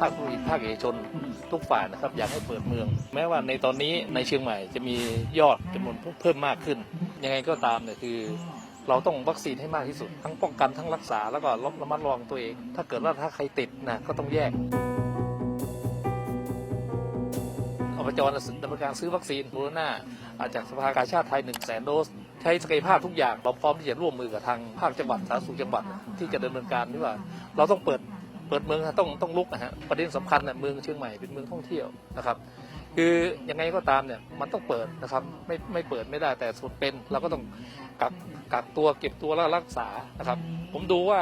ภาคบริหารภาคเอกชนทุกฝ่ายนะครับอยากให้เปิดเมือง แม้ว่าในตอนนี้ในเชียงใหม่จะมียอดจำนวนเพิ่มมากขึ้น ยังไงก็ตามเนี่ยคือ เราต้องวัคซีนให้มากที่สุด ทั้งป้องกันทั้งรักษาแล้วก็ระมัดระวังตัวเอง ถ้าเกิดว่าถ้าใครติดนะก็ต้องแยกอบจดำเนินการซื้อวัคซีนโคโรนาอาจากสภากาชาติไทย 1 0 0 0 0แสนโดส ใช้ศักยภาพทุกอย่างเราพร้อมที่จะร่วมมือกับทางภาคจังหวัดสาธารณสุขจังหวัดที่จะดำเนินการที่ว่า เราต้องเปิด เปิดเมืองต้องต้องลุกนะฮะประเด็นสำคัญเนี่ยเมืองเชียงใหม่เป็นเมืองท่องเที่ยวนะครับ คือยังไงก็ตามเนี่ยมันต้องเปิดนะครับไม่ไม่เปิดไม่ได้แต่ส่วนเป็นเราก็ต้องกักกักตัวเก็บตัวแล้วรักษานะครับ ผมดูว่า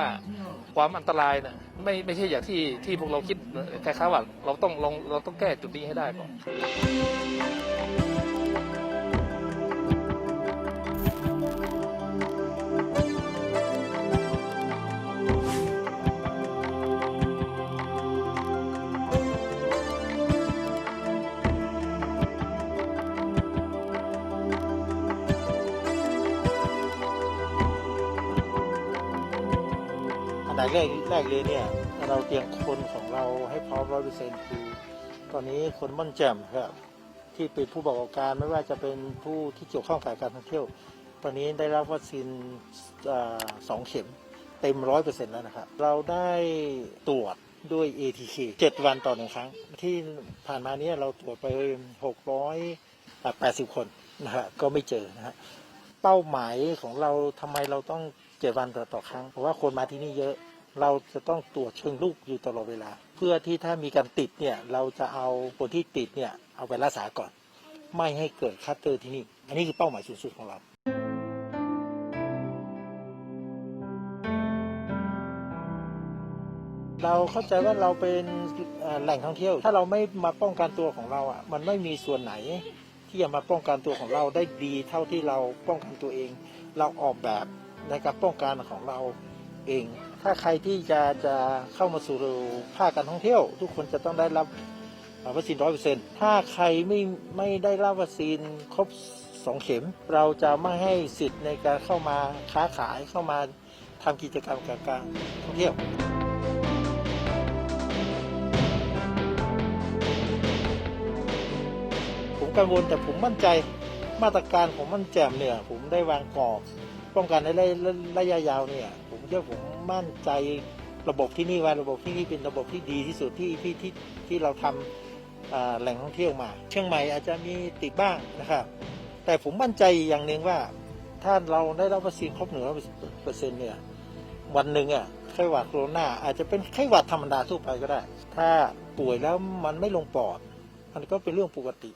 ความอันตรายเนี่ยไม่ไม่ใช่อย่างที่ที่พวกเราคิดคล้ายๆว่าเราต้องลองเราต้องแก้จุดนี้ให้ได้ก่อน ดับแรกแรกเลยเนี่ย เราเตรียมคนของเราให้พร้อมร้อยเปอร์เซ็นต์คือ ตอนนี้คนม่อนแจ่มครับที่เป็นผู้ประกอบการไม่ว่าจะเป็นผู้ที่เกี่ยวข้องกับการท่องเที่ยว ตอนนี้ได้รับวัคซีนอสองเข็มเต็มร้อยเปอร์เซ็นต์แล้วนะครับ เราได้ตรวจด้วย ATK 7 วันต่อหนึ่งครั้ง ที่ผ่านมาเนี้เราตรวจไป 680 คนนะฮะก็ไม่เจอนะฮะเป้าหมายของเราทำไมเราต้องเจ็ดวันต่อต่อครั้ง เพราะว่าคนมาที่นี่เยอะ เราจะต้องตรวจเชิงลุกอยู่ตลอดเวลา เพื่อที่ถ้ามีการติดเนี่ยเราจะเอาคนที่ติดเนี่ยเอาไปรักษาก่อน ไม่ให้เกิดคัตเตอร์ที่นี่ อันนี้คือเป้าหมายสูงสุดของเราเราเข้าใจว่าเราเป็นแหล่งท่องเที่ยว ถ้าเราไม่มาป้องกันตัวของเราอะ มันไม่มีส่วนไหน ที่จะมาป้องกันตัวของเราได้ดีเท่าที่เราป้องกันตัวเอง เราออกแบบในการป้องกันของเรา เอง ถ้าใครที่จะจะเข้ามาสู่ภาคการท่องเที่ยว ทุกคนจะต้องได้รับวัคซีนร้อยเปอร์เซ็นต์ถ้าใครไม่ไม่ได้รับวัคซีนครบสองเข็ม เราจะไม่ให้สิทธิ์ในการเข้ามาค้าขายเข้ามาทำกิจกรรมกับการท่องเที่ยวผมกังวลแต่ผมมั่นใจมาตรการของมันแจ่มเนี่ย ผมได้วางกรอบ ป้องกันในระยะระยะยาวเนี่ยผมเชื่อผมมั่นใจระบบที่นี่ว่าระบบที่นี่เป็นระบบที่ดีที่สุดที่ที่ที่ที่เราทำอ่าแหล่งท่องเที่ยวมา เชียงใหม่อาจจะมีติดบ้างนะครับ แต่ผมมั่นใจอย่างหนึ่งว่าถ้าเราได้รับวัคซีนครบหนึ่งร้อยเปอร์เซ็นต์เนี่ยวันหนึ่งอะไข้หวัดโคโรนาอาจจะเป็นไข้หวัดธรรมดาทั่วไปก็ได้ ถ้าป่วยแล้วมันไม่ลงปอด มันก็เป็นเรื่องปกติ